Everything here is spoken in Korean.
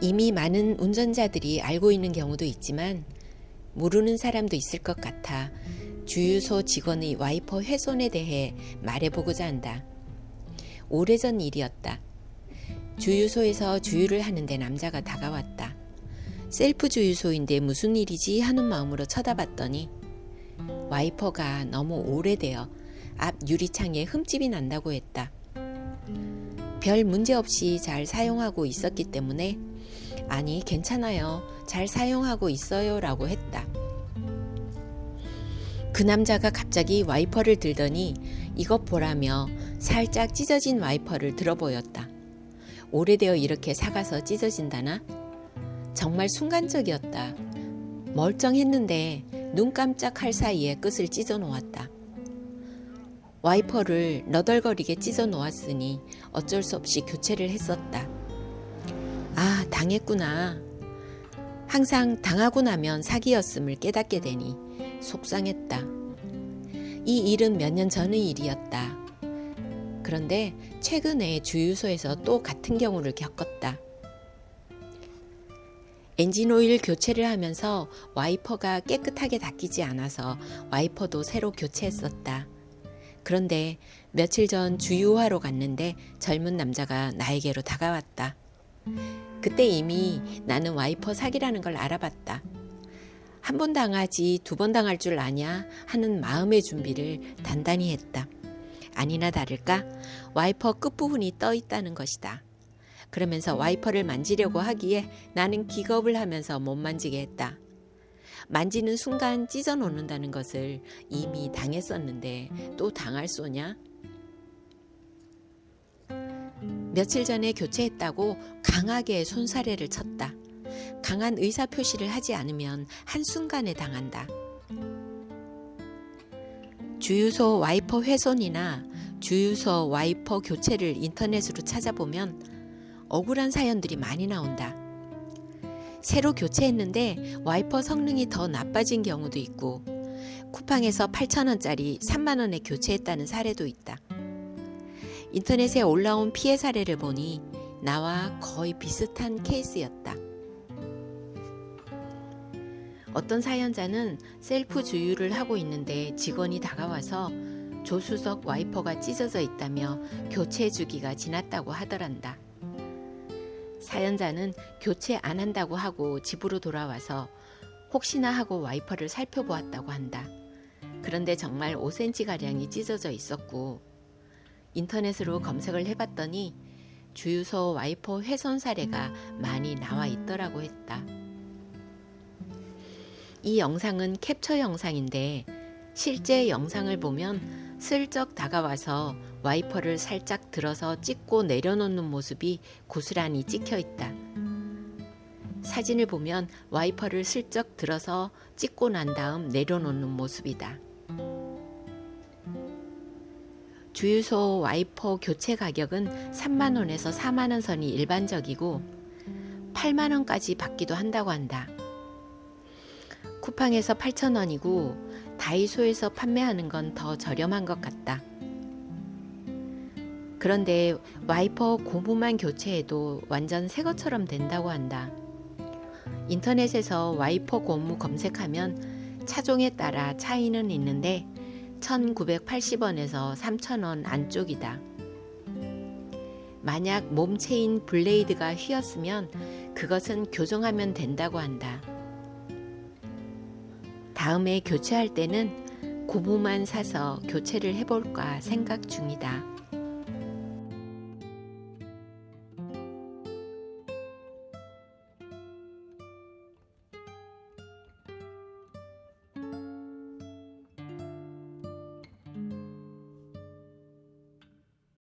이미 많은 운전자들이 알고 있는 경우도 있지만 모르는 사람도 있을 것 같아 주유소 직원의 와이퍼 훼손에 대해 말해보고자 한다. 오래전 일이었다. 주유소에서 주유를 하는데 남자가 다가왔다. 셀프 주유소인데 무슨 일이지 하는 마음으로 쳐다봤더니 와이퍼가 너무 오래되어 앞 유리창에 흠집이 난다고 했다. 별 문제 없이 잘 사용하고 있었기 때문에 아니 괜찮아요. 잘 사용하고 있어요 라고 했다. 그 남자가 갑자기 와이퍼를 들더니 이것 보라며 살짝 찢어진 와이퍼를 들어 보였다. 오래되어 이렇게 사가서 찢어진다나? 정말 순간적이었다. 멀쩡했는데 눈 깜짝할 사이에 끝을 찢어 놓았다. 와이퍼를 너덜거리게 찢어 놓았으니 어쩔 수 없이 교체를 했었다. 아, 당했구나. 항상 당하고 나면 사기였음을 깨닫게 되니 속상했다. 이 일은 몇 년 전의 일이었다. 그런데 최근에 주유소에서 또 같은 경우를 겪었다. 엔진 오일 교체를 하면서 와이퍼가 깨끗하게 닦이지 않아서 와이퍼도 새로 교체했었다. 그런데 며칠 전 주유하러 갔는데 젊은 남자가 나에게로 다가왔다. 그때 이미 나는 와이퍼 사기라는 걸 알아봤다. 한 번 당하지 두 번 당할 줄 아냐 하는 마음의 준비를 단단히 했다. 아니나 다를까 와이퍼 끝부분이 떠 있다는 것이다. 그러면서 와이퍼를 만지려고 하기에 나는 기겁을 하면서 못 만지게 했다. 만지는 순간 찢어 놓는다는 것을 이미 당했었는데 또 당할 소냐? 며칠 전에 교체했다고 강하게 손사래를 쳤다. 강한 의사 표시를 하지 않으면 한순간에 당한다. 주유소 와이퍼 훼손이나 주유소 와이퍼 교체를 인터넷으로 찾아보면 억울한 사연들이 많이 나온다. 새로 교체했는데 와이퍼 성능이 더 나빠진 경우도 있고 쿠팡에서 8,000원짜리 3만원에 교체했다는 사례도 있다. 인터넷에 올라온 피해 사례를 보니 나와 거의 비슷한 케이스였다. 어떤 사연자는 셀프 주유를 하고 있는데 직원이 다가와서 조수석 와이퍼가 찢어져 있다며 교체 주기가 지났다고 하더란다. 사연자는 교체 안 한다고 하고 집으로 돌아와서 혹시나 하고 와이퍼를 살펴보았다고 한다. 그런데 정말 5cm가량이 찢어져 있었고 인터넷으로 검색을 해봤더니 주유소 와이퍼 훼손 사례가 많이 나와 있더라고 했다. 이 영상은 캡처 영상인데 실제 영상을 보면 슬쩍 다가와서 와이퍼를 살짝 들어서 찍고 내려놓는 모습이 고스란히 찍혀 있다. 사진을 보면 와이퍼를 슬쩍 들어서 찍고 난 다음 내려놓는 모습이다. 주유소 와이퍼 교체 가격은 3만원에서 4만원 선이 일반적이고 8만원까지 받기도 한다고 한다. 쿠팡에서 8,000원이고 다이소에서 판매하는 건 더 저렴한 것 같다. 그런데 와이퍼 고무만 교체해도 완전 새 것처럼 된다고 한다. 인터넷에서 와이퍼 고무 검색하면 차종에 따라 차이는 있는데 1,980원에서 3,000원 안쪽이다. 만약 몸체인 블레이드가 휘었으면 그것은 교정하면 된다고 한다. 다음에 교체할 때는 고무만 사서 교체를 해볼까 생각 중이다.